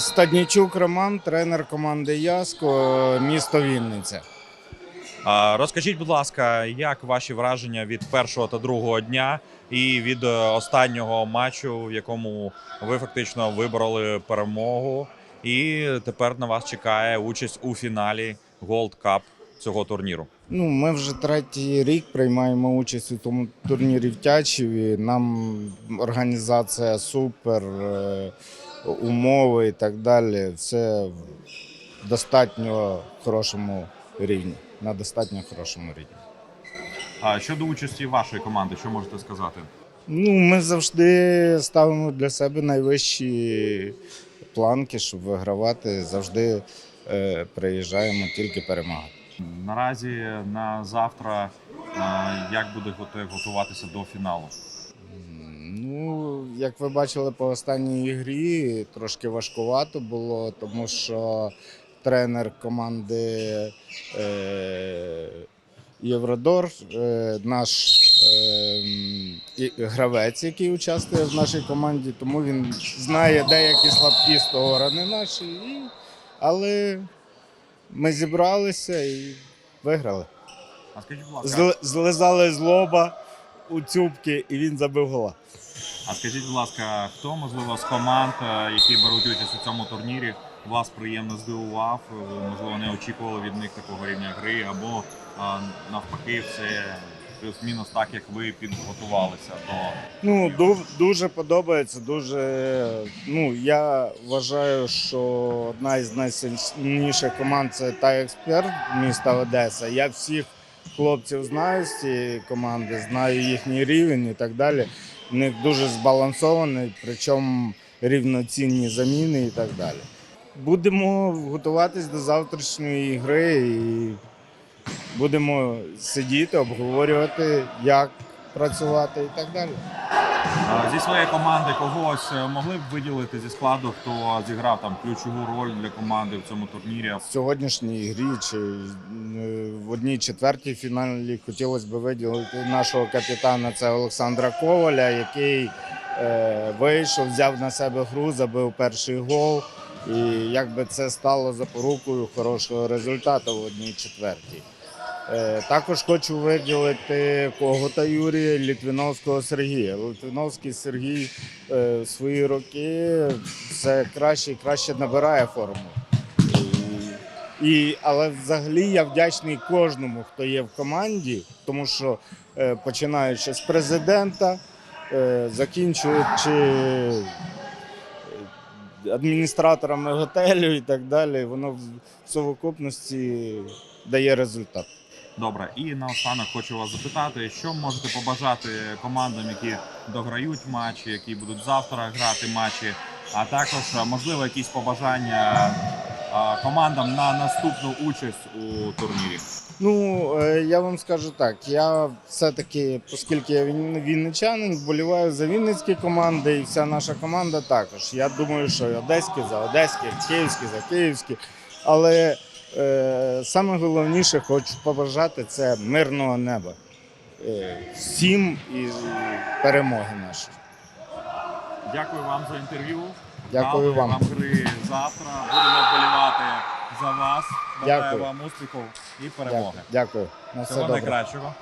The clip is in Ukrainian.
Стаднічук Роман, тренер команди Яско, місто Вінниця. Розкажіть, будь ласка, як ваші враження від першого та другого дня і від е, останнього матчу, в якому ви фактично вибороли перемогу, і тепер на вас чекає участь у фіналі Gold Cup цього турніру? Ну, ми вже третій рік приймаємо участь у тому турнірі в Тячеві. Нам організація супер, е, умови і так далі. Все в достатньо хорошому рівні. На достатньо хорошому рівні. А щодо участі вашої команди, що можете сказати? Ну, ми завжди ставимо для себе найвищі планки, щоб вигравати. Завжди е, приїжджаємо тільки перемагати. Наразі на завтра е, як будете готуватися до фіналу? Ну, як ви бачили по останній грі, трошки важкувато було, тому що тренер команди е, Євродор, е, наш е, гравець, який участвує в нашій команді, тому він знає деякі слабкі сторони наші. І, але ми зібралися і виграли. А скажіть, будь ласка, Зли- Злизали з лоба у цюбки, і він забив гола. А скажіть, будь ласка, хто можливо з команд, е, які беруть участь у цьому турнірі, вас приємно здивував? Ви, можливо, не очікували від них такого рівня гри, або навпаки, все плюс-мінус так, як ви підготувалися до Ну, дуже подобається. Дуже ну я вважаю, що одна із найсильніших команд це та експерт міста Одеса. Я всіх хлопців знаю з цієї команди, знаю їхній рівень і так далі. Вони дуже збалансовані, причому рівноцінні заміни і так далі. Будемо готуватись до завтрашньої гри і будемо сидіти, обговорювати, як працювати і так далі. Своєї команди когось е, могли б виділити зі складу, хто зіграв там ключову роль для команди в цьому турнірі? В сьогоднішній грі чи е, в одній четвертій фіналі хотілося б виділити нашого капітана. Це Олександра Коваля, який е, вийшов, взяв на себе гру, забив перший гол. І якби це стало запорукою хорошого результату в одній четвертій. Е, Також хочу виділити Когота Юрія Літвіновського Сергія. Літвіновський Сергій е, свої роки все краще і краще набирає форму. І, але взагалі я вдячний кожному, хто є в команді, тому що е, починаючи з президента, закінчуючи адміністраторами готелю і так далі, воно в совокупності дає результат. Добре, і наостанок хочу вас запитати, що можете побажати командам, які дограють матчі, які будуть завтра грати матчі, а також можливо якісь побажання командам на наступну участь у турнірі. Ну, е, я вам скажу так, я все-таки, оскільки я вінничанин, вболіваю за вінницькі команди, і вся наша команда також. Я думаю, що і одеські за одеські, київські за київські. Але саме головніше хочу побажати це мирного неба. Е, всім і перемоги нашої. Дякую вам за інтерв'ю. Дякую вам. вам гри завтра. Будемо вболівати за вас. Бажаю Дякую. вам успіху і перемоги. Дякую. Дякую. На все Всього добре. найкращого.